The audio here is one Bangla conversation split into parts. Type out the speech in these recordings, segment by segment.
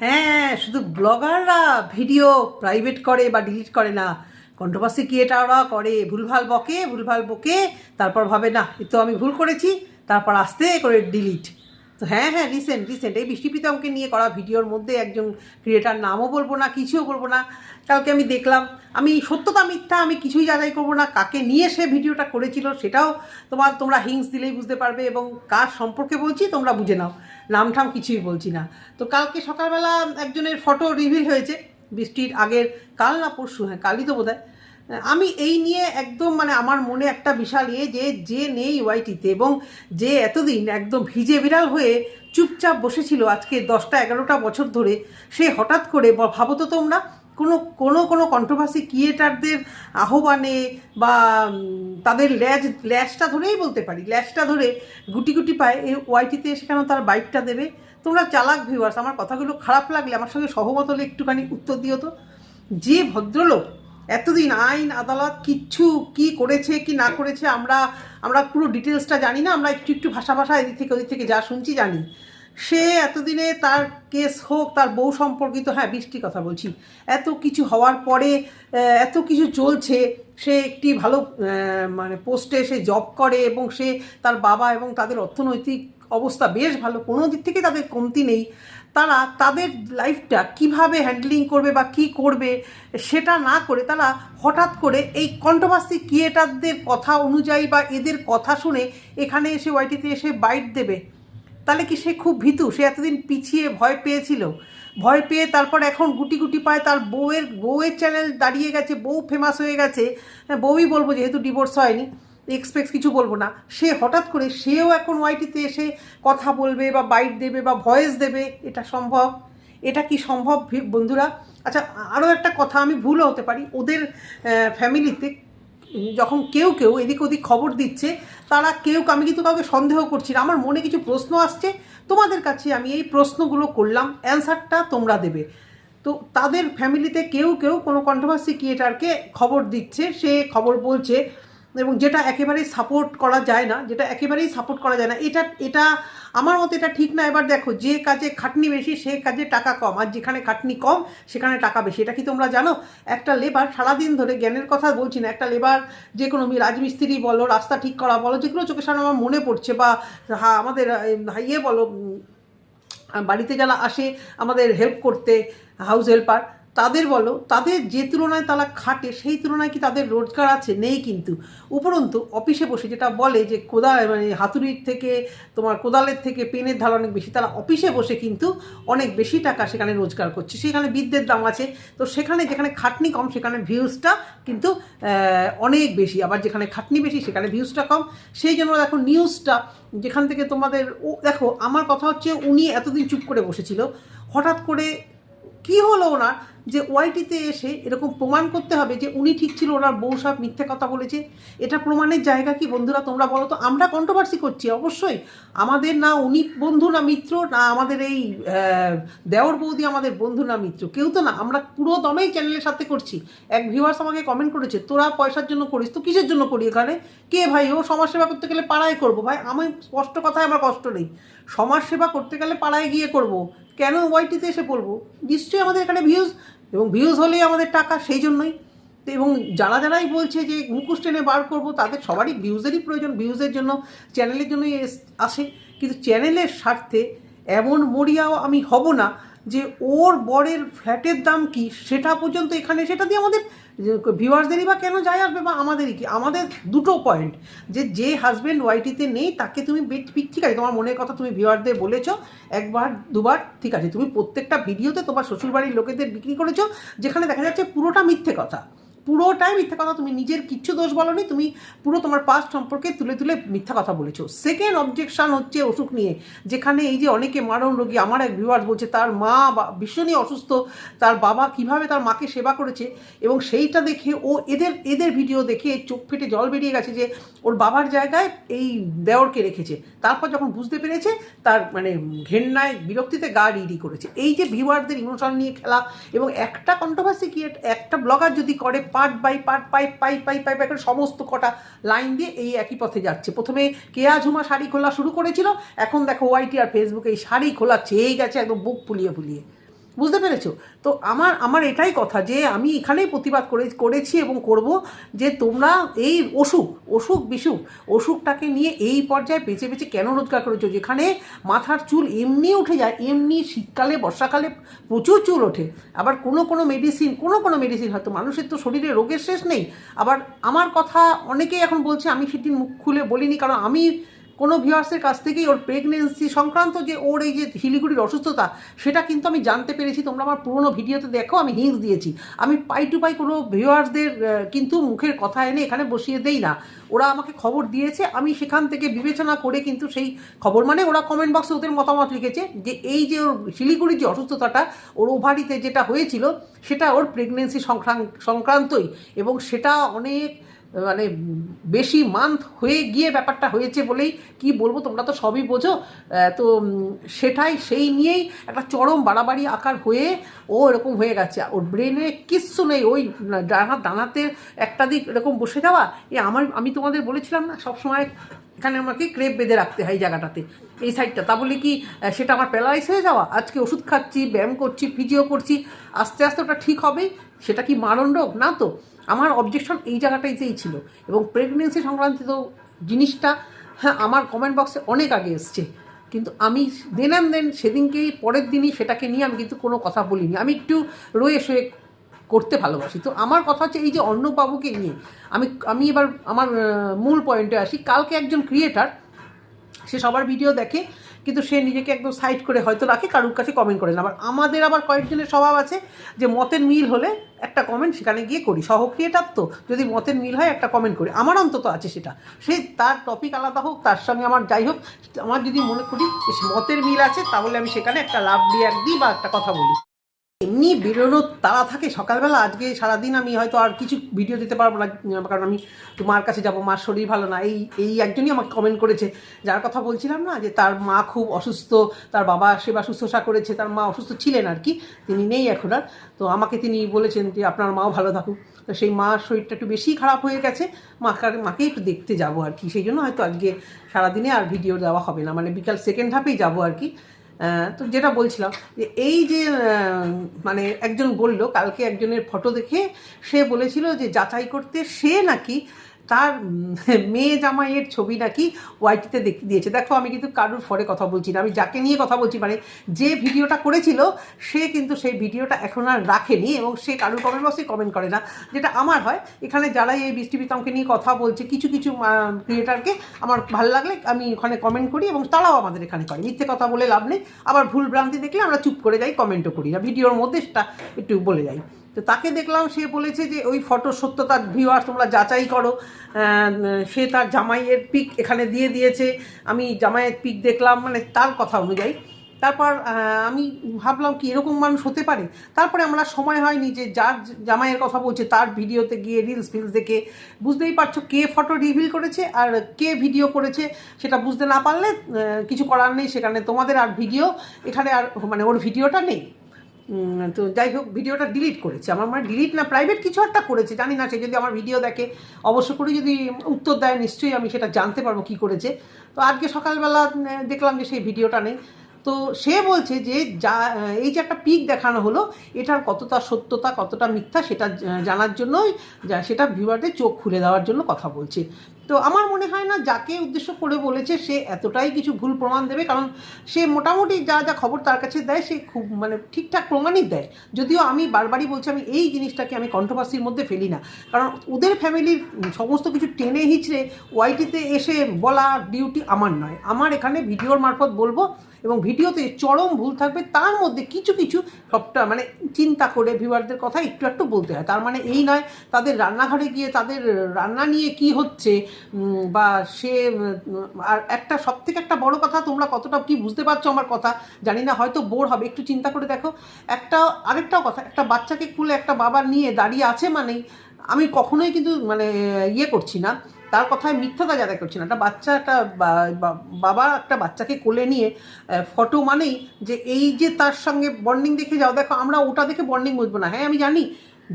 হ্যাঁ শুধু ব্লগাররা ভিডিও প্রাইভেট করে বা ডিলিট করে না। কন্ট্রোভার্সি ক্রিয়েটাররা করে, ভুলভাল বকে ভুলভাল বকে, তারপর ভাবে, না, এ তো আমি ভুল করেছি। তারপর আস্তে করে ডিলিট তো হ্যাঁ হ্যাঁ রিসেন্ট রিসেন্ট এই বৃষ্টি প্রীতমকে নিয়ে করা ভিডিওর মধ্যে একজন ক্রিয়েটার নামও বলব না, কিছুও বলব না, কালকে আমি দেখলাম, আমি সত্যতা মিথ্যা আমি কিছুই যাচাই করব না, কাকে নিয়ে সে ভিডিওটা করেছিল সেটাও তোমার, তোমরা হিংস দিলেই বুঝতে পারবে এবং কার সম্পর্কে বলছি তোমরা বুঝে নাও নাম ঠাম কিছুই বলছি না। তো কালকে সকালবেলা একজনের ফটো রিভিল হয়েছে, বৃষ্টির আগের, কাল না পরশু হ্যাঁ কালই তো বোধ আমি এই নিয়ে একদম মানে আমার মনে একটা বিশাল ইয়ে যে যে নেই ওয়াইটিতে এবং যে এতদিন একদম ভিজে বিড়াল হয়ে চুপচাপ বসেছিল আজকে দশটা এগারোটা বছর ধরে, সে হঠাৎ করে ভাবো তো তোমরা কোনো কোনো কোনো কন্ট্রোভার্সি ক্রিয়েটারদের আহ্বানে বা তাদের ল্যাজ ল্যাশটা ধরেই বলতে পারি ল্যাশটা ধরে গুটি গুটি পায় এই ওয়াইটিতে এসে কেন তার বাইকটা দেবে? তোমরা চালাক ভিউয়ার্স আমার কথাগুলো খারাপ লাগলে আমার সঙ্গে সহমত হলে একটুখানি উত্তর দিও তো। যে ভদ্রলোক এতদিন আইন, আদালত কিচ্ছু কি করেছে, কি না করেছে, আমরা আমরা পুরো ডিটেলসটা জানি না, আমরা একটু একটু ভাষা ভাষা এদিক থেকে, ওদিক থেকে যা শুনছি জানি। সে এতদিনে তার কেস হোক, তার বউ সম্পর্কিত হ্যাঁ বৃষ্টির কথা বলছি, এত কিছু হওয়ার পরে এত কিছু চলছে, সে একটি ভালো মানে পোস্টে সে জব করে এবং সে তার বাবা এবং তাদের অর্থনৈতিক অবস্থা বেশ ভালো, কোনো দিক থেকে তাদের কমতি নেই। তারা তাদের লাইফটা কীভাবে হ্যান্ডলিং করবে বা কি করবে সেটা না করে তারা হঠাৎ করে এই কন্ট্রোভার্সি ক্রিয়েটারদের কথা অনুযায়ী বা এদের কথা শুনে এখানে এসে ওয়াইটিতে এসে বাইট দেবে। তাহলে কি সে খুব ভীতু? সে এতদিন পিছিয়ে ভয় পেয়েছিল। ভয় পেয়ে তারপর এখন গুটি গুটি পায় তার বউয়ের বউয়ের চ্যানেল দাঁড়িয়ে গেছে বউ ফেমাস হয়ে গেছে। হ্যাঁ, বউই বলব যেহেতু ডিভোর্স হয়নি। এক্সপেক্ট কিছু বলব না। সে হঠাৎ করে সেও এখন ওয়াইটিতে এসে কথা বলবে বা বাইট দেবে বা ভয়েস দেবে। এটা সম্ভব? এটা কি সম্ভব বন্ধুরা? আচ্ছা আরও একটা কথা আমি ভুলও হতে পারি। ওদের ফ্যামিলিতে যখন কেউ কেউ এদিক ওদিক খবর দিচ্ছে, তারা কেউ আমি কিন্তু কাউকে সন্দেহ করছি না। আমার মনে কিছু প্রশ্ন আসছে। তোমাদের কাছে আমি এই প্রশ্নগুলো করলাম। অ্যান্সারটা তোমরা দেবে। তো তাদের ফ্যামিলিতে কেউ কেউ কোনো কন্ট্রোভার্সি ক্রিয়েটারকে খবর দিচ্ছে। সে খবর বলছে এবং যেটা একেবারেই সাপোর্ট করা যায় না, যেটা একেবারেই সাপোর্ট করা যায় না, এটা এটা আমার মতে এটা ঠিক না। এবার দেখো, যে কাজে খাটনি বেশি, সে কাজে টাকা কম। আর যেখানে খাটনি কম, সেখানে টাকা বেশি। এটা কি তোমরা জানো? একটা লেবার সারাদিন ধরে, জ্ঞানের কথা বলছি না, একটা লেবার যে কোনো রাজমিস্ত্রি বলো, রাস্তা ঠিক করা বলো, যেগুলো চোখের সামনে আমার মনে পড়ছে বা আমাদের ইয়ে বলো বাড়িতে যারা আসে, আমাদের হেল্প করতে হাউস হেল্পার তাদের বলো, তাদের যে তুলনায় তারা খাটে, সেই তুলনায় কি তাদের রোজগার আছে? নেই কিন্তু। উপরন্তু, অফিসে বসে যেটা বলে যে কোদাল মানে হাতুড়ির থেকে, তোমার কোদালের থেকে পেনের ধার অনেক বেশি, তারা অফিসে বসে কিন্তু অনেক বেশি টাকা সেখানে রোজগার করছে। সেখানে বিদ্যের দাম আছে। তো সেখানে যেখানে খাটনি কম, সেখানে ভিউজটা কিন্তু অনেক বেশি। আবার যেখানে খাটনি বেশি, সেখানে ভিউজটা কম। সেই জন্য দেখো নিউজটা, যেখান থেকে তোমাদের ও, দেখো, আমার কথা হচ্ছে উনি এতদিন চুপ করে বসেছিল। হঠাৎ করে কি হলো ওনার? যে ওয়াইটিতে এসে এরকম প্রমাণ করতে হবে যে উনি ঠিক ছিল, ওনার বউ সব মিথ্যে কথা বলেছে। এটা প্রমাণের জায়গা কি বন্ধুরা তোমরা বলো তো? আমরা কন্ট্রোভার্সি করছি অবশ্যই। আমাদের না উনি বন্ধু, না মিত্র, না আমাদের এই দেওর বৌদি আমাদের বন্ধু, না মিত্র। কেউ তো না, আমরা পুরো দমেই চ্যানেলের সাথে করছি। এক ভিউয়ার্স আমাকে কমেন্ট করেছে, তোরা পয়সার জন্য করিস তো? কিসের জন্য করি এখানে? কে ভাই? ও সমাজসেবা করতে গেলে পাড়ায় করব। ভাই, আমি স্পষ্ট কথায় আমার কষ্ট নেই। সমাজসেবা করতে গেলে পাড়ায় গিয়ে করব। কেন ওয়াইটিতে এসে পড়ব নিশ্চয়ই আমাদের এখানে ভিউজ এবং ভিউজ হলেই আমাদের টাকা, সেই জন্যই। তো এবং যারা যারাই বলছে যে মুখোশ টেনে বার করব, তাদের সবারই ভিউজেরই প্রয়োজন, ভিউজের জন্য, চ্যানেলের জন্যই আসে। কিন্তু চ্যানেলের স্বার্থে এমন মরিয়াও আমি হব না যে ওর বরের ফ্ল্যাটের দাম কি, সেটা পর্যন্ত এখানে, সেটা দিয়ে আমাদের ভিউয়ার্সদেরই বা কেন যায় আসবে বা আমাদেরই কি? আমাদের দুটো পয়েন্ট যে যে হাজব্যান্ড ওয়াইটিতে নেই, তাকে তুমি ঠিক আছে, তোমার মনের কথা তুমি ভিউয়ারদের বলেছ, একবার, দুবার, ঠিক আছে, তুমি প্রত্যেকটা ভিডিওতে তোমার শ্বশুরবাড়ির লোকেদের বিক্রি করেছ, যেখানে দেখা যাচ্ছে পুরোটা মিথ্যে কথা। পুরোটাই মিথ্যা কথা তুমি নিজের কিচ্ছু দোষ বলনি, তুমি পুরো তোমার পাস্ট সম্পর্কে তুলে তুলে মিথ্যা কথা বলেছ। সেকেন্ড অবজেকশান হচ্ছে অসুখ নিয়ে, যেখানে এই যে অনেকে মারণ রোগী, আমার এক ভিউয়ার্স বলছে, তার মা ভীষণই অসুস্থ, তার বাবা কীভাবে তার মাকে সেবা করেছে? এবং সেইটা দেখে ও এদের এদের ভিডিও দেখে চোখ ফেটে জল বেরিয়ে গেছে যে, ওর বাবার জায়গায় এই দেওরকে রেখেছে। তারপর যখন বুঝতে পেরেছে, তার মানে ঘেন্নায়, বিরক্তিতে গা রিডি করেছে। এই যে ভিউয়ারদের ইমোশন নিয়ে খেলা এবং একটা কন্ট্রোভার্সি ক্রিয়েট একটা ব্লগার যদি করে part by part pipe pipe পাইপ পাই পাই করে সমস্ত কটা লাইন দিয়ে এই একই পথে যাচ্ছে। প্রথমে কেয়া ঝুমা শাড়ি খোলা শুরু করেছিল, এখন দেখো ওয়াইটি আর ফেসবুকে এই শাড়ি খোলা চেয়েই গেছে, একদম বুক ফুলিয়ে ফুলিয়ে। বুঝতে পেরেছ? তো আমার আমার এটাই কথা যে আমি এখানেই প্রতিবাদ করে, করেছি এবং করব যে তোমরা এই অসুখ অসুখ বিসুখ, অসুখটাকে নিয়ে এই পর্যায়ে বেঁচে বেঁচে কেন রোজগার করেছ? যেখানে মাথার চুল এমনি উঠে যায়, এমনি শীতকালে, বর্ষাকালে প্রচুর চুল ওঠে। আবার কোনো কোনো মেডিসিন কোনো কোনো মেডিসিন হয়তো মানুষের তো শরীরে রোগের শেষ নেই। আবার আমার কথা অনেকেই এখন বলছে, আমি সেটি মুখ খুলে বলিনি, কারণ আমি কোনো ভিউয়ার্সের কাছ থেকেই ওর প্রেগনেন্সি সংক্রান্ত যে ওর এই যে শিলিগুড়ির অসুস্থতা, সেটা কিন্তু আমি জানতে পেরেছি। তোমরা আমার পুরোনো ভিডিওতে দেখো, আমি হিংস দিয়েছি। আমি পাই টু পাই কোনো ভিউয়ার্সদের কিন্তু মুখের কথা এনে এখানে বসিয়ে দেই না। ওরা আমাকে খবর দিয়েছে, আমি সেখান থেকে বিবেচনা করে কিন্তু সেই খবর মানে ওরা কমেন্ট বক্সে ওদের মতামত লিখেছে যে, এই যে ওর শিলিগুড়ির যে অসুস্থতাটা, ওর ওভারিতে যেটা হয়েছিল, সেটা ওর প্রেগনেন্সি সংক্রান্তই। এবং সেটা অনেক মানে বেশি মান্থ হয়ে গিয়ে ব্যাপারটা হয়েছে বলেই কি বলব, তোমরা তো সবই বোঝো। তো সেটাই, সেই নিয়েই একটা চরম বাড়াবাড়ি আকার হয়ে ও এরকম হয়ে গেছে। ওর ব্রেনে কিচ্ছু নেই, ওই ডানা, ডানাতে একটা দিক এরকম বসে যাওয়া। এ আমার, আমি তোমাদের বলেছিলাম না, সবসময় এখানে আমাকে ক্রেপ বেঁধে রাখতে হয় জায়গাটাতে, এই সাইডটা তা বলে কি সেটা আমার প্যালারাইজ হয়ে যাওয়া? আজকে ওষুধ খাচ্ছি, ব্যায়াম করছি ফিজিও করছি, আস্তে আস্তে ওটা ঠিক হবে? সেটা কি মারণ রোগ? না তো। আমার অবজেকশন এই জায়গাটাইতেই ছিল। এবং প্রেগনেন্সি সংক্রান্তিত জিনিসটা হ্যাঁ আমার কমেন্ট বক্সে অনেক আগে এসছে। কিন্তু আমি দেন দেন সেদিনকেই, পরের দিনই সেটাকে নিয়ে আমি কিন্তু কোনো কথা বলিনি। আমি একটু রয়ে শুয়ে করতে ভালোবাসি। তো আমার কথা হচ্ছে এই যে অর্ণববাবুকে নিয়ে, আমি আমি এবার আমার মূল পয়েন্টে আসি। কালকে একজন ক্রিয়েটার সে সবার ভিডিও দেখে, কিন্তু সে নিজেকে একদম সাইড করে হয়তো রাখে, কারুর কাছে কমেন্ট করে না। আবার আমাদের আবার কয়েকজনের স্বভাব আছে যে মতের মিল হলে একটা কমেন্ট সেখানে গিয়ে করি। সহ ক্রিয়েটার তো, যদি মতের মিল হয় একটা কমেন্ট করি। আমার অন্তত আছে সেটা। সে তার টপিক আলাদা হোক, তার সঙ্গে আমার যাই হোক, আমার যদি মনে করি মতের মিল আছে, তাহলে আমি সেখানে একটা লাভ দিয়ে এক দিই বা একটা কথা বলি। এমনি বেরোনোর তাড়া থাকে। সকালবেলা আজকে সারাদিন আমি হয়তো আর কিছু ভিডিও দিতে পারব না, কারণ আমি তো মার কাছে যাব, মার শরীর ভালো না। এই এই একজনই আমাকে কমেন্ট করেছে। যার কথা বলছিলাম না যে তার মা খুব অসুস্থ, তার বাবা সেবা শুশ্রূষা করেছে, তার মা অসুস্থ ছিলেন আর কি, তিনি নেই এখন আর। তো আমাকে তিনি বলেছেন যে আপনার মাও ভালো থাকুক। তো সেই মার শরীরটা একটু বেশি খারাপ হয়ে গেছে, মাকে মাকে একটু দেখতে যাব আর কি। সেই জন্য হয়তো আজকে সারাদিনে আর ভিডিও দেওয়া হবে না। মানে বিকাল সেকেন্ড হাফেই যাব আর কি। তো যেটা বলছিলাম যে এই যে মানে একজন বলল, কালকে একজনের ফটো দেখে সে বলেছিল যে যাচাই করতে সে নাকি তার মেয়ে জামাইয়ের ছবি নাকি ওয়াইটিতে দেখতে দিয়েছে। দেখো, আমি কিন্তু কারুর ফরে কথা বলছি না। আমি যাকে নিয়ে কথা বলছি মানে যে ভিডিওটা করেছিল, সে কিন্তু সেই ভিডিওটা এখন আর রাখেনি এবং সে কারুর কমেন্ট বক্সে কমেন্ট করে না। যেটা আমার হয়, এখানে যারাই এই বৃষ্টি বিতমকে নিয়ে কথা বলছে, কিছু কিছু ক্রিয়েটারকে আমার ভালো লাগলে আমি ওখানে কমেন্ট করি এবং তারাও আমাদের এখানে করে। মিথ্যে কথা বলে লাভ নেই। আবার ভুল ভ্রান্তি দেখলে আমরা চুপ করে যাই কমেন্টও করি না। ভিডিওর মধ্যে সেটা একটু বলে যাই। তো তাকে দেখলাম, সে বলেছে যে ওই ফটোর সত্যতার ভিউয়ার তোমরা যাচাই করো। সে তার জামাইয়ের পিক এখানে দিয়ে দিয়েছে। আমি জামাইয়ের পিক দেখলাম মানে তার কথা অনুযায়ী। তারপর আমি ভাবলাম কি, এরকম মানুষ হতে পারে? তারপরে আমরা সময় হয়নি যে যার জামাইয়ের কথা বলছে, তার ভিডিওতে গিয়ে রিলস ফিলস দেখে বুঝতেই পারছ কে ফটো রিভিল করেছে আর কে ভিডিও করেছে সেটা বুঝতে না পারলে কিছু করার নেই। সেখানে তোমাদের আর ভিডিও এখানে আর মানে ওর ভিডিওটা নেই। তো যাই হোক, ভিডিওটা ডিলিট করেছে। আমার মানে ডিলিট না প্রাইভেট কিছু একটা করেছে, জানি না, সে যদি আমার ভিডিও দেখে, অবশ্য করে যদি উত্তর দেয়, নিশ্চয়ই আমি সেটা জানতে পারব কি করেছে। তো আজকে সকালবেলা দেখলাম যে সেই ভিডিওটা নেই। তো সে বলছে যে যা এই যে একটা পিক দেখানো হলো, এটার কতটা সত্যতা, কতটা মিথ্যা, সেটা জানার জন্যই সেটা ভিউয়ারদের চোখ খুলে দেওয়ার জন্য কথা বলছে। তো আমার মনে হয় না যাকে উদ্দেশ্য করে বলেছে সে এতটাই কিছু ভুল প্রমাণ দেবে, কারণ সে মোটামুটি যা যা খবর তার কাছে দেয় সে খুব মানে ঠিকঠাক প্রমাণই দেয়। যদিও আমি বারবারই বলছি আমি এই জিনিসটাকে আমি কন্ট্রোভার্সির মধ্যে ফেলি না। কারণ ওদের ফ্যামিলির সমস্ত কিছু টেনে হিচড়ে ওয়াইটিতে এসে বলা ডিউটি আমার নয়। আমার এখানে ভিডিওর মারফত বলব এবং ভিডিওতে চরম ভুল থাকবে, তার মধ্যে কিছু কিছু সবটা মানে চিন্তা করে ভিউয়ারদের কথা একটু একটু বলতে হয়। তার মানে এই নয়, তাদের রান্নাঘরে গিয়ে তাদের রান্না নিয়ে কি হচ্ছে বা সে আর একটা সব থেকে একটা বড় কথা, তোমরা কতটা কি বুঝতে পারছ আমার কথা, জানি না, হয়তো বোর হবে, একটু চিন্তা করে দেখো। একটা, আরেকটাও কথা, একটা বাচ্চাকে কুলে একটা বাবা নিয়ে দাঁড়িয়ে আছে মানেই, আমি কখনোই কিন্তু মানে ইয়ে করছি না, তার কথায় মিথ্যাটা যাতায়াত করছি না। একটা বাচ্চা, একটা বাবা একটা বাচ্চাকে কোলে নিয়ে ফটো মানেই যে এই যে তার সঙ্গে বন্ডিং দেখে যাও, দেখো আমরা ওটা দেখে বন্ডিং বুঝব না। হ্যাঁ আমি জানি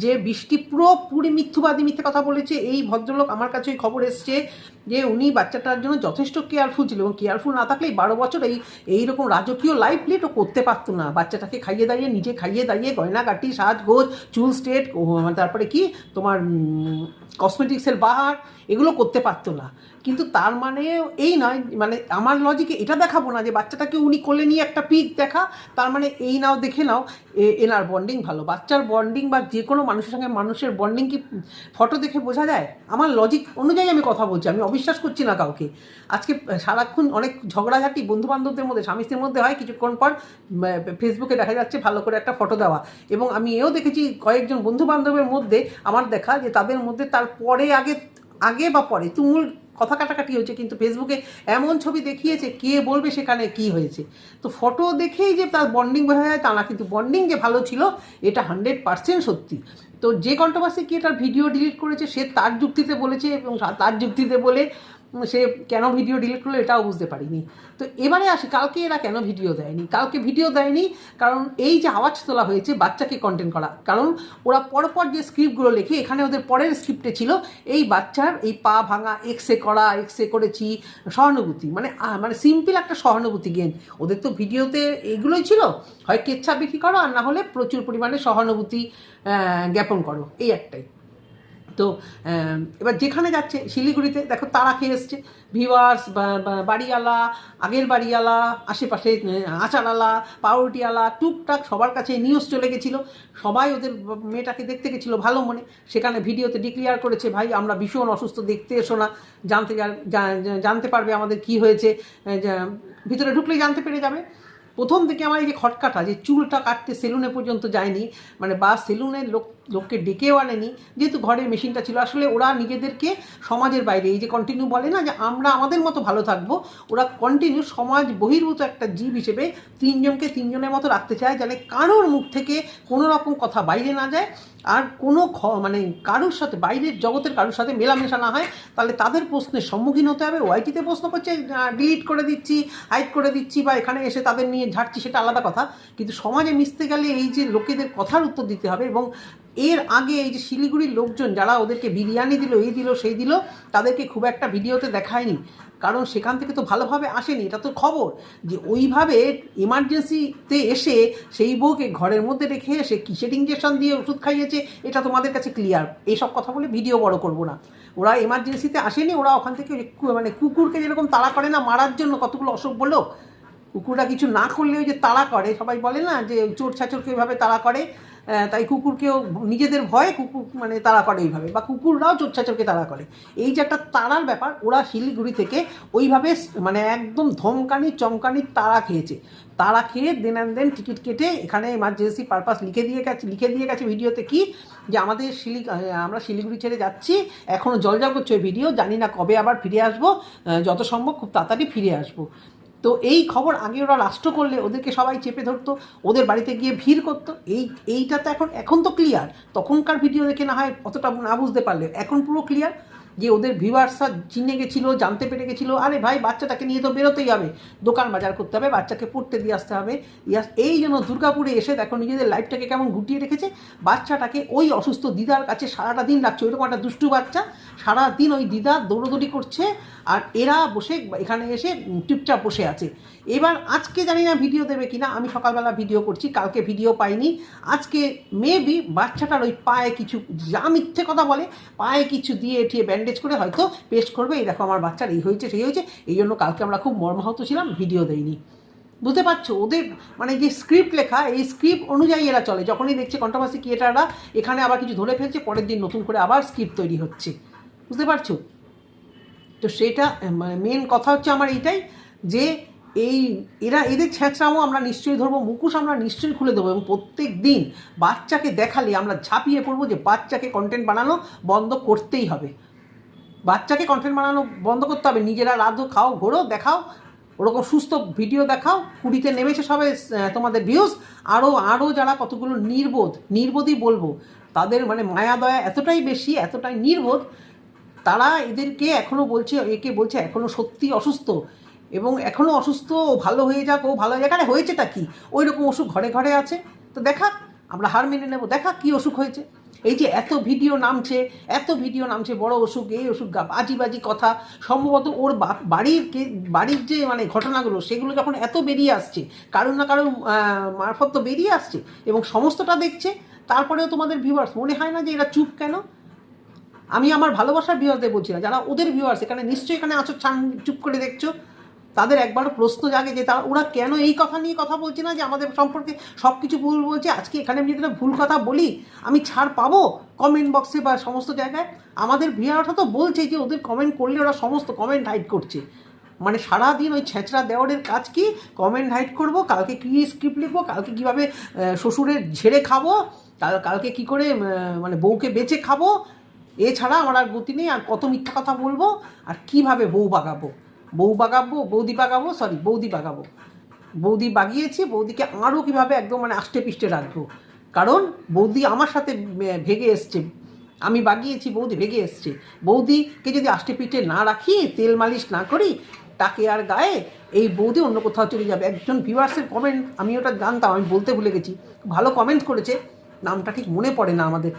যে বৃষ্টি পুরোপুরি মিথ্যুবাদী মিথ্যে কথা বলেছে, এই ভদ্রলোক আমার কাছে ওই খবর এসছে যে উনি বাচ্চাটার জন্য যথেষ্ট কেয়ারফুল ছিল এবং কেয়ারফুল না থাকলে বারো বছর এই, এইরকম রাজকীয় লাইফ লিড ও করতে পারতো না। বাচ্চাটাকে খাইয়ে দাঁড়িয়ে নিজে খাইয়ে দাঁড়িয়ে গয়নাগাটি, সাজগোজ, চুল স্টেট তারপরে কি? তোমার কসমেটিক্সের বাহার, এগুলো করতে পারতো না। কিন্তু তার মানে এই নয় মানে আমার লজিকে এটা দেখাবো না যে বাচ্চাটাকে উনি কোলে নিয়ে একটা পিক দেখা, তার মানে এই নাও দেখে নাও এনার বন্ডিং ভালো। বাচ্চার বন্ডিং বা যে কোনো মানুষের সঙ্গে মানুষের বন্ডিং কি ফটো দেখে বোঝা যায়? আমার লজিক অনুযায়ী আমি কথা বলছি, আমি অবিশ্বাস করছি না কাউকে। আজকে সারাক্ষণ অনেক ঝগড়াঝাটি বন্ধু বান্ধবদের মধ্যে, স্বামী স্ত্রীর মধ্যে হয়, কিছুক্ষণ পর ফেসবুকে দেখা যাচ্ছে ভালো করে একটা ফটো দেওয়া। এবং আমি এও দেখেছি কয়েকজন বন্ধু বান্ধবের মধ্যে আমার দেখা যে তাদের মধ্যে তার পরে আগে আগে বা পরে তুমুল কথা কাটাকাটি হয়েছে, কিন্তু ফেসবুকে এমন ছবি দেখিয়েছে, কে বলবে সেখানে কি হয়েছে। তো ফটো দেখেই যে তার বন্ডিং হয়ে যায়, তা না, কিন্তু বন্ডিং যে ভালো ছিল, এটা হান্ড্রেড পার্সেন্ট সত্যি। তো যে কন্ট্রোভার্সি কি এটার ভিডিও ডিলিট করেছে, সে তার যুক্তিতে বলেছে এবং তার যুক্তিতে বলে সে কেন ভিডিও ডিলিট করল এটাও বুঝতে পারিনি। তো এবারে আসি, কালকে এরা কেন ভিডিও দেয়নি? কালকে ভিডিও দেয়নি কারণ এই যে আওয়াজ তোলা হয়েছে বাচ্চাকে কন্টেন্ট করা। কারণ ওরা পরপর যে স্ক্রিপ্টগুলো লেখে, এখানে ওদের পরের স্ক্রিপ্টে ছিল এই বাচ্চার এই পা ভাঙা এক্সে করা এক্সে করেছি, সহানুভূতি। মানে মানে সিম্পল একটা সহানুভূতি গেম ওদের তো ভিডিওতে এগুলোই ছিল। হয় কেচ্ছা বিক্রি করো আর না হলে প্রচুর পরিমাণে সহানুভূতি জ্ঞাপন করো। এই একটাই। তো এবার যেখানে যাচ্ছে শিলিগুড়িতে দেখো তারা খেয়ে এসছে। ভিওয়ার্স বাড়িওয়ালা আগের বাড়িওয়ালা আশেপাশে আহ, আচারওয়ালা পাউরুটিওয়ালা টুকটাক সবার কাছে নিউজ চলে গেছিল। সবাই ওদের মেয়েটাকে দেখতে গেছিল ভালো মনে। সেখানে ভিডিওতে ডিক্লিয়ার করেছে ভাই আমরা ভীষণ অসুস্থ দেখতে এসো না। জানতে জানতে পারবে আমাদের কি হয়েছে। ভিতরে ঢুকলেই জানতে পেরে যাবে। প্রথম থেকে আমার এই যে খটকাটা যে চুলটা কাটতে সেলুনে পর্যন্ত যায়নি মানে বা সেলুনের লোক লোককে ডেকেও আনেনি, যেহেতু ঘরের মেশিনটা ছিল। আসলে ওরা নিজেদেরকে সমাজের বাইরে, এই যে কন্টিনিউ বলে না যে আমরা আমাদের মতো ভালো থাকব, ওরা কন্টিনিউ সমাজ বহির্ভূত একটা জীব হিসেবে তিনজনকে তিনজনের মতো রাখতে চায়, যাতে কারোর মুখ থেকে কোনো রকম কথা বাইরে না যায়, আর কোনো খ- মানে কারোর সাথে, বাইরের জগতের কারোর সাথে মেলামেশা না হয়। তাহলে তাদের প্রশ্নের সম্মুখীন হতে হবে। ওয়াইটিতে প্রশ্ন করছে ডিলিট করে দিচ্ছি হাইড করে দিচ্ছি বা এখানে এসে তাদের নিয়ে ঝাড়ছি, সেটা আলাদা কথা। কিন্তু সমাজে মিশতে গেলে এই যে লোকেদের কথার উত্তর দিতে হবে এবং এর আগে এই যে শিলিগুড়ির লোকজন যারা ওদেরকে বিরিয়ানি দিল, এই দিল, সেই দিল, তাদেরকে খুব একটা ভিডিওতে দেখায়নি। কারণ সেখান থেকে তো ভালোভাবে আসেনি। এটা তো খবর যে ওইভাবে এমার্জেন্সিতে এসে সেই বউকে ঘরের মধ্যে রেখে এসে কিসের ইঞ্জেকশন দিয়ে ওষুধ খাইয়েছে, এটা তোমাদের কাছে ক্লিয়ার এইসব কথা বলে ভিডিও বড় করব না। ওরা এমার্জেন্সিতে আসেনি, ওরা ওখান থেকে মানে কুকুরকে যেরকম তাড়া করে না মারার জন্য কতগুলো অসুখ বলল কুকুররা কিছু না করলে ওই যে তাড়া করে, সবাই বলে না যে চোর ছাচোরকে ওইভাবে তাড়া করে। তাই কুকুরকেও নিজেদের ভয়ে কুকুর মানে তাড়া করে এইভাবে, বা কুকুররাও চোর ছাচোরকে তাড়া করে। এই যে একটা তাড়ার ব্যাপার, ওরা শিলিগুড়ি থেকে ওইভাবে মানে একদম ধমকানি, চমকানি তাড়া খেয়েছে। তাড়া খেয়ে দেন অ্যান্ড দেন টিকিট কেটে এখানে এমার্জেন্সি পারপাস লিখে দিয়ে গেছে, লিখে দিয়ে গেছে ভিডিওতে কি? যে আমাদের শিলি আমরা শিলিগুড়ি ছেড়ে যাচ্ছি এখনও জল করছে ভিডিও, জানি না কবে আবার ফিরে আসব যত সম্ভব খুব তাড়াতাড়ি ফিরে আসব। তো এই খবর আগে ওরা রাষ্ট্র করলে, ওদেরকে সবাই চেপে ধরতো, ওদের বাড়িতে গিয়ে ভিড় করতো। এই, এইটা তো এখন এখন তো ক্লিয়ার তখনকার ভিডিও দেখে না হয় অতটা না বুঝতে পারলে। এখন পুরো ক্লিয়ার যে ওদের ভিউয়ার্সরা চিনে গেছিল জানতে পেরে গেছিল আরে ভাই বাচ্চাটাকে নিয়ে তো বেরোতেই হবে। দোকান বাজার করতে হবে বাচ্চাকে পড়তে দিয়ে আসতে হবে। ইয়াস এই জন্য দুর্গাপুরে এসে দেখো নিজেদের লাইফটাকে কেমন গুটিয়ে রেখেছে। বাচ্চাটাকে ওই অসুস্থ দিদার কাছে সারাটা দিন রাখছে। ওইরকম একটা দুষ্টু বাচ্চা। সারা দিন ওই দিদা দৌড়দৌড়ি করছে আর এরা বসে এখানে এসে উম, চুপচাপ বসে আছে। এবার আজকে জানি না ভিডিও দেবে কিনা আমি সকালবেলা ভিডিও করছি কালকে ভিডিও পাইনি। আজকে মেবি বাচ্চাটার ওই পায়ে কিছু যা মিথ্যে কথা বলে পায়ে কিছু দিয়ে এঠিয়ে ব্যান্ডেজ করে হয়তো পেস্ট করবে। এই দেখো আমার বাচ্চার এই হয়েছে, সেই হয়েছে। এই জন্য কালকে আমরা খুব মর্মাহত ছিলাম ভিডিও দেইনি। বুঝতে পারছ? ওদের মানে যে স্ক্রিপ্ট লেখা, এই স্ক্রিপ্ট অনুযায়ী এরা চলে। যখনই দেখছে কন্ট্রোভার্সি ক্রিয়েটাররা এখানে আবার কিছু ধরে ফেলছে, পরের দিন নতুন করে আবার স্ক্রিপ্ট তৈরি হচ্ছে। বুঝতে পারছ? তো সেটা, মেন কথা হচ্ছে আমার এইটাই যে এই, এরা, এদের ছ্যাঁচড়ামো আমরা নিশ্চয়ই ধরবো, মুখোশ আমরা নিশ্চয়ই খুলে দেবো। এবং প্রত্যেক দিন বাচ্চাকে দেখালে আমরা ঝাঁপিয়ে পড়ব যে বাচ্চাকে কন্টেন্ট বানানো বন্ধ করতেই হবে। বাচ্চাকে কন্টেন্ট বানানো বন্ধ করতে হবে। নিজেরা রাধো, খাও, ঘোরো, দেখাও, ওরকম সুস্থ ভিডিও দেখাও, কুড়িতে নেমেছে সবে তোমাদের ভিউজ আরও আরও যারা কতগুলো নির্বোধ, নির্বোধই বলব, তাদের মানে মায়া, দয়া এতটাই বেশি, এতটাই নির্বোধ, তারা এদেরকে এখনও বলছে, একে বলছে এখনও সত্যি অসুস্থ। এবং এখনও অসুস্থ, ও ভালো হয়ে যাক, ও ভালো হয়ে যাক, আরে হয়েছেটা কি? ওই রকম অসুখ ঘরে ঘরে আছে। তো দেখা, আমরা হার মেনে নেব। দেখা কি অসুখ হয়েছে। এই যে এত ভিডিও নামছে, এত ভিডিও নামছে, বড় অসুখ, এই অসুখ, গা বাজি বাজি কথা, সম্ভবত ওর বাড়ির বাড়ির যে মানে ঘটনাগুলো, সেগুলো যখন এত বেরিয়ে আসছে, কারোর না কারোর মারফত তো বেরিয়ে আসছে, এবং সমস্তটা দেখছে, তারপরেও তোমাদের ভিউয়ার্স মনে হয় না যে এরা চুপ কেন? আমি আমার ভালোবাসার ভিউয়ার্সদের বলছি না, যারা ওদের ভিউয়ার্স এখানে নিশ্চয়ই এখানে আছো চুপ করে দেখছ তাদের একবারও প্রশ্ন জাগে যে তারা, ওরা কেন এই কথা নিয়ে কথা বলছে না যে আমাদের সম্পর্কে সব কিছু ভুল বলছে? আজকে এখানে আমি যদি ভুল কথা বলি, আমি ছাড় পাবো কমেন্ট বক্সে বা সমস্ত জায়গায়? আমাদের ভিউয়ার্সরা তো বলছে যে ওদের কমেন্ট করলে ওরা সমস্ত কমেন্ট হাইড করছে। মানে সারাদিন ওই ছেঁচড়া দেওয়ারের কাজ কি? কমেন্ট হাইড করব, কালকে কী স্ক্রিপ্ট লিখব, কালকে কীভাবে শ্বশুরের ঝেড়ে খাব, কাল, কালকে কি করে মানে বউকে বেঁচে খাব? এছাড়া আমার আর গতি নেই, আর কত মিথ্যা কথা বলব? আর কীভাবে বউ বাগাবো? বউ বাগাবো, বৌদি বাগাবো সরি বৌদি বাগাবো। বৌদি বাগিয়েছি, বৌদিকে আরও কীভাবে একদম মানে আষ্টে পিষ্টে রাখব। কারণ বৌদি আমার সাথে ভেগে এসছে। আমি বাগিয়েছি, বৌদি ভেগে এসছে। বৌদিকে যদি আষ্টে পিঠে না রাখি, তেল মালিশ না করি, তাকে আর গায়ে এই বৌদি অন্য কোথাও চলে যাবে। একজন ভিউয়ার্সের কমেন্ট আমি ওটা জানতাম, আমি বলতে ভুলে গেছি। ভালো কমেন্ট করেছে। নামটা ঠিক মনে পড়ে না আমাদের।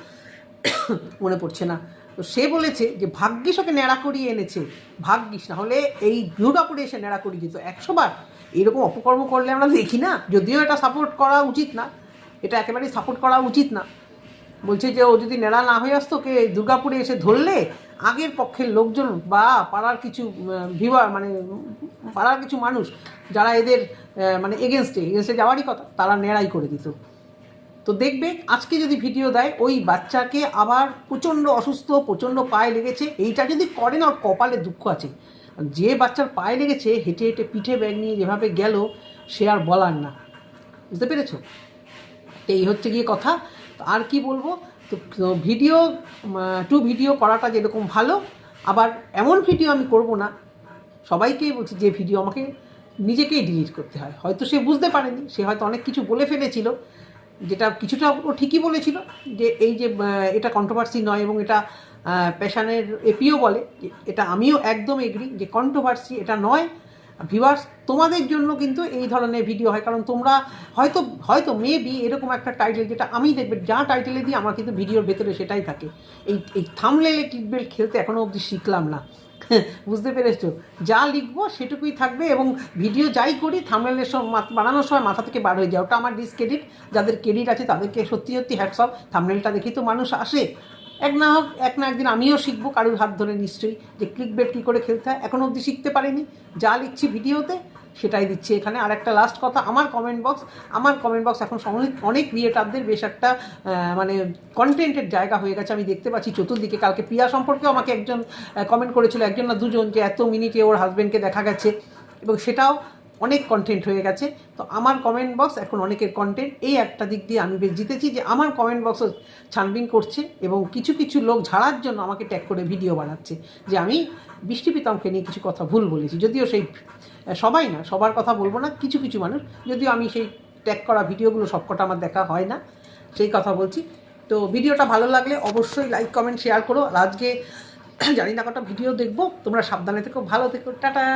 মনে পড়ছে না। তো সে বলেছে যে ভাগ্যিস ওকে ন্যাড়া করিয়ে এনেছে। ভাগ্যিস না হলে এই দুর্গাপুরে এসে ন্যাড়া করিয়ে দিত। একশোবার এরকম অপকর্ম করলে আমরা দেখি না। যদিও এটা সাপোর্ট করা উচিত না। এটা একেবারেই সাপোর্ট করা উচিত না। বলছে যে ও যদি নেড়া না হয়ে আসতো কে দুর্গাপুরে এসে ধরলে, আগের পক্ষের লোকজন বা পাড়ার কিছু ভিউয়ার মানে পাড়ার কিছু মানুষ, যারা এদের মানে এগেনস্টে এগেনস্টে যাওয়ারই কথা, তারা নেড়াই করে দিত। তো দেখবে আজকে যদি ভিডিও দেয়, ওই বাচ্চাকে আবার প্রচণ্ড অসুস্থ, প্রচণ্ড পায়ে লেগেছে, এইটা যদি করে না, ওর কপালে দুঃখ আছে। যে বাচ্চার পায়ে লেগেছে, হেঁটে হেঁটে পিঠে ব্যাগ নিয়ে যেভাবে গেল, সে আর বলার না। বুঝতে পেরেছ? তো এই হচ্ছে গিয়ে কথা। আর কি বলব? তো ভিডিও টু ভিডিও করাটা যেরকম ভালো, আবার এমন ভিডিও আমি করব না। সবাইকেই বলছি, যে ভিডিও আমাকে নিজেকেই ডিলিট করতে হয়। হয়তো সে বুঝতে পারেনি, সে হয়তো অনেক কিছু বলে ফেলেছিল যেটা কিছুটা ও ঠিকই বলেছিল যে এই যে এটা কন্ট্রোভার্সি নয় এবং এটা পেশানের এপিও বলে এটা আমিও একদম এগ্রি যে কন্ট্রোভার্সি এটা নয়। ভিউয়ার্স তোমাদের জন্য কিন্তু এই ধরনের ভিডিও হয়, কারণ তোমরা হয়তো হয়তো মেবি এরকম একটা টাইটেল যেটা আমি দেখবে, যা টাইটেলে দিই আমার কিন্তু ভিডিওর ভেতরে সেটাই থাকে। এই এই থামলেলে ক্লিকবেল খেলতে এখনও অবধি শিখলাম না। বুঝতে পেরেছ? যা লিখব সেটুকুই থাকবে এবং ভিডিও যাই করি থামলেলের সময় বানানোর সময় মাথা থেকে বার হয়ে যায়। ওটা আমার ডিসক্রেডিট যাদের ক্রেডিট আছে তাদেরকে সত্যি সত্যি হ্যাটসঅপ থামনেলটা দেখি তো মানুষ আসে। এক না হোক, এক না একদিন আমিও শিখব, কারোর হাত ধরে নিশ্চয়ই। যে ক্লিক বেট কী করে খেলতে হয় এখনও অবধি শিখতে পারিনি। যা লিখছি ভিডিওতে সেটাই দিচ্ছে এখানে। আর একটা লাস্ট কথা, আমার কমেন্ট বক্স আমার কমেন্ট বক্স এখন অনেক ক্রিয়েটারদের বেশ একটা মানে কন্টেন্টের জায়গা হয়ে গেছে। আমি দেখতে পাচ্ছি চতুর্দিকে। কালকে প্রিয়া সম্পর্কেও আমাকে একজন কমেন্ট করেছিল একজন না দুজন যে এত মিনিটে ওর হাজব্যান্ডকে দেখা গেছে। এবং সেটাও অনেক কন্টেন্ট হয়ে গেছে। তো আমার কমেন্ট বক্স এখন অনেকের কন্টেন্ট এই একটা দিক দিয়ে আমি বেশ জিতেছি যে আমার কমেন্ট বক্সও ছানবিন করছে এবং কিছু কিছু লোক ঝাড়ার জন্য আমাকে ট্যাগ করে ভিডিও বানাচ্ছে। যে আমি বৃষ্টি পিতামকে নিয়ে কিছু কথা ভুল বলেছি। যদিও সেই সবাই না, সবার কথা বলব না, কিছু কিছু মানুষ। যদিও আমি সেই ট্যাগ করা ভিডিওগুলো সবকটা আমার দেখা হয় না, সেই কথা বলছি। তো ভিডিওটা ভালো লাগলে অবশ্যই লাইক কমেন্ট শেয়ার করো। আজকে জানি না কটা ভিডিও দেখব, তোমরা সাবধানে থেকো, ভালো থেকো, টাটা।